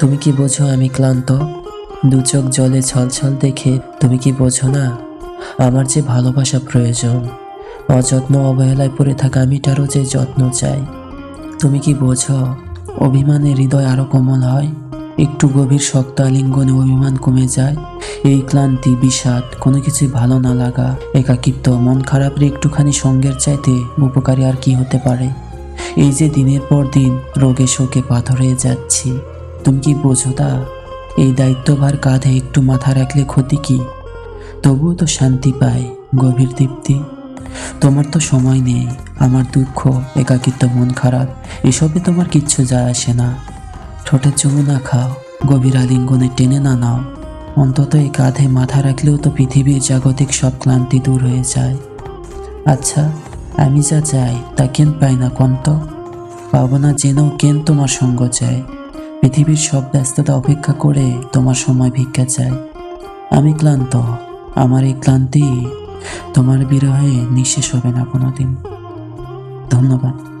তুমি কি বোঝো আমি ক্লান্ত? দু চোখ জলে ছলছল দেখে তুমি কি বোঝো না? আমার যে ভালোবাসা প্রয়োজন, অযত্ন অবহেলায় পড়ে থাকা আমিটারও যে যত্ন চাই। তুমি কি বোঝো অভিমানে হৃদয় আরও কোমল হয়? একটু গভীর শক্ত আলিঙ্গনে অভিমান কমে যায়। এই ক্লান্তি, বিষাদ, কোনো কিছুই ভালো না লাগা, একাকিত্ব, মন খারাপের একটুখানি সঙ্গের চাইতে উপকারী আর কি হতে পারে? এই যে দিনের পর দিন, রোগে শোকে পাথর হয়ে যাচ্ছি। তুমি কি বোঝো তা এই দায়িত্বভার কাঁধে একটু মাথা রাখলে ক্ষতি কি? তবুও তো শান্তি পায় গভীর তৃপ্তি। তোমার তো সময় নেই, আমার দুঃখ, একাকিত্ব, মন খারাপ, এসবে তোমার কিচ্ছু যায় আসে না। ঠোঁটে চুমু না খাও, গভীর আলিঙ্গনে টেনে না নাও। অন্তত এই কাঁধে মাথা রাখলেও তো পৃথিবীর জাগতিক সব ক্লান্তি দূর হয়ে যায়। আচ্ছা আমি যা চাই তা কেন পাই না কন্ত? পাবো না জেনেও কেন তোমার সঙ্গ চাই? পৃথিবীর সব ব্যস্ততা অপেক্ষা করে তোমার সময় ভিক্ষা চাই। আমি ক্লান্ত, আমার এই ক্লান্তি তোমার বিরহে নিঃশেষ হবে না কোনোদিন। ধন্যবাদ।